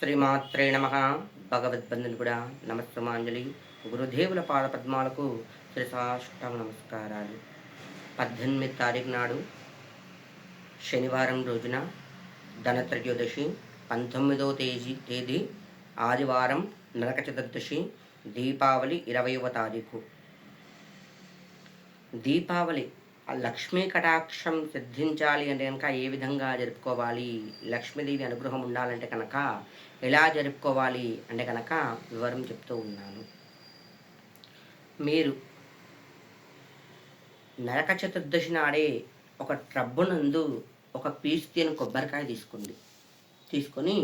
శ్రీమాత్రే నమ. భగవద్బంధులు కూడా నమస్తమాంజలి గురుదేవుల పాద పద్మాలకు శ్రీసాష్టాంగ నమస్కారాలు. పద్దెనిమిది తారీఖు నాడు శనివారం రోజున ధనత్రయోదశి పంతొమ్మిదవ తేదీ తేదీ ఆదివారం నరక చతుర్దశి దీపావళి ఇరవైవ తారీఖు. దీపావళి ఆ లక్ష్మీ కటాక్షం సిద్ధించాలి అంటే కనుక ఏ విధంగా జరుపుకోవాలి? లక్ష్మీదేవి అనుగ్రహం ఉండాలంటే కనుక ఎలా జరుపుకోవాలి అంటే కనుక వివరం చెప్తూ ఉన్నాను. మీరు నరక చతుర్దశి నాడే ఒక ట్రబ్బునందు ఒక పీస్ తీయని కొబ్బరికాయ తీసుకోండి. తీసుకొని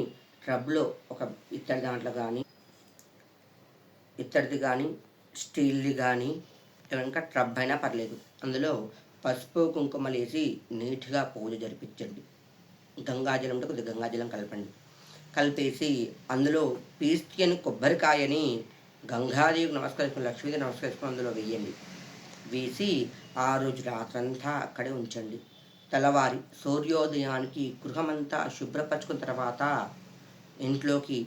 ట్రబ్లో ఒక ఇత్తడి దాంట్లో కానీ ఇత్తడిది కానీ స్టీల్ది కానీ కనుక ట్రబ్ అయినా పర్లేదు. అందులో పసుపు కుంకుమలు వేసి నీట్గా పూజ జరిపించండి. గంగాజలం ఉంటే కొద్దిగా గంగాజలం కలపండి. కలిపేసి అందులో పీస్తియని కొబ్బరికాయని గంగాదేవికి నమస్కరించుకుని లక్ష్మీదేవి నమస్కరించుకుని అందులో వేయండి. వేసి ఆ రోజు రాత్రంతా అక్కడే ఉంచండి. తెల్లవారి సూర్యోదయానికి గృహమంతా శుభ్రపరచుకున్న తర్వాత ఇంట్లోకి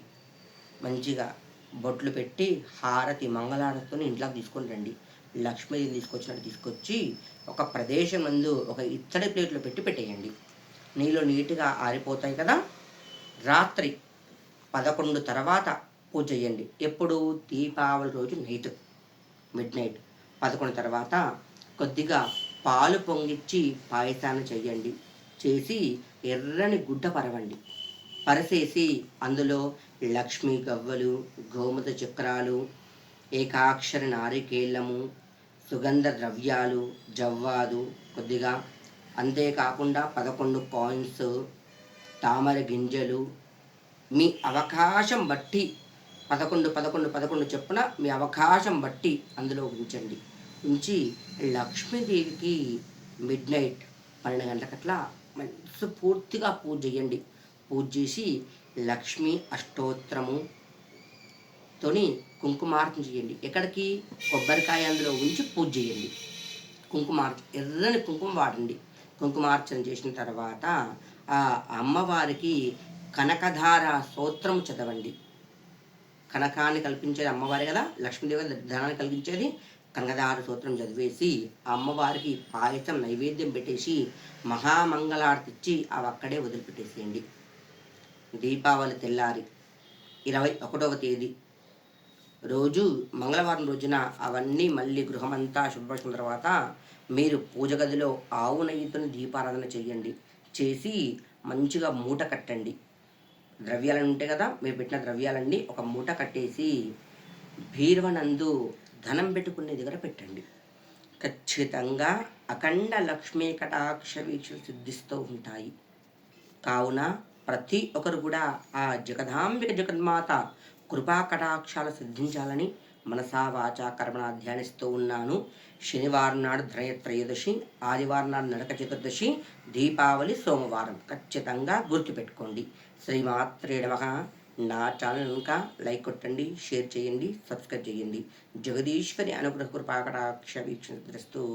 మంచిగా బొట్లు పెట్టి హారతి మంగళారతిని ఇంట్లోకి తీసుకొని రండి. లక్ష్మీదేవిని తీసుకొచ్చినట్టు తీసుకొచ్చి ఒక ప్రదేశం ముందు ఒక ఇత్తడి ప్లేట్లో పెట్టి పెట్టేయండి. నీళ్ళు నీట్గా ఆరిపోతాయి కదా? రాత్రి పదకొండు తర్వాత పూజ చేయండి. ఎప్పుడు? దీపావళి రోజు నైట్. Mid night. పదకొండు తర్వాత కొద్దిగా పాలు పొంగిచ్చి పాయసాన్ని చేయండి. చేసి ఎర్రని గుడ్డ పరవండి. పరసేసి అందులో లక్ష్మీ గవ్వలు గోమత చక్రాలు ఏకాక్షర నారికేళ్ళము సుగంధ ద్రవ్యాలు జవ్వాదు కొద్దిగా. అంతేకాకుండా పదకొండు కాయిన్స్ తామర గింజలు. మీ అవకాశం బట్టి పదకొండు పదకొండు పదకొండు చొప్పున మీ అవకాశం బట్టి అందులో ఉంచండి. ఉంచి లక్ష్మీదేవికి మిడ్ నైట్ పన్నెండు గంటలకట్లా మనసు పూర్తిగా పూజ చేయండి. పూజ చేసి లక్ష్మీ అష్టోత్తరము తోని కుంకుమార్చన చేయండి. ఎక్కడికి? కొబ్బరికాయ అందులో ఉంచి పూజ చేయండి. కుంకుమార్చ ఎర్రని కుంకుమ వాడండి. కుంకుమార్చన చేసిన తర్వాత ఆ అమ్మవారికి కనకధార స్తోత్రం చదవండి. కనకాన్ని కల్పించేది అమ్మవారి కదా? లక్ష్మీదేవి ధనాన్ని కలిగించేది కనకధార స్తోత్రం చదివేసి ఆ అమ్మవారికి పాయసం నైవేద్యం పెట్టేసి మహామంగళార్తి ఇచ్చి అవి అక్కడే వదిలిపెట్టేసేయండి. దీపావళి తెల్లారి ఇరవై ఒకటవ తేదీ రోజు మంగళవారం రోజున అవన్నీ మళ్ళీ గృహమంతా శుభ్రపరిచిన తర్వాత మీరు పూజ గదిలో ఆవు నెయ్యితోని దీపారాధన చేయండి. చేసి మంచిగా మూట కట్టండి. ద్రవ్యాలు ఉంటాయి కదా మీరు పెట్టిన ద్రవ్యాలన్నీ ఒక మూట కట్టేసి భీర్వనందు ధనం పెట్టుకునే దగ్గర పెట్టండి. ఖచ్చితంగా అఖండ లక్ష్మీ కటాక్ష వీక్షలు సిద్ధిస్తూ ఉంటాయి. కావున ప్రతి ఒక్కరు కూడా ఆ జగదాంబిక జగన్మాత కృపాకటాక్షాలు సిద్ధించాలని మనసా వాచా కర్మణ ధ్యానిస్తూ ఉన్నాను. శనివారం నాడు ధనయ త్రయోదశి ఆదివారం నాడు నరక చతుర్దశి దీపావళి సోమవారం. ఖచ్చితంగా గుర్తుపెట్టుకోండి. శ్రీమాత్రే నమః. నా ఛానల్ ఇంకా లైక్ కొట్టండి షేర్ చేయండి సబ్స్క్రైబ్ చేయండి. జగదీశ్వరి అనుగ్రహ కృపాకటాక్ష వీక్షణ వీక్షణ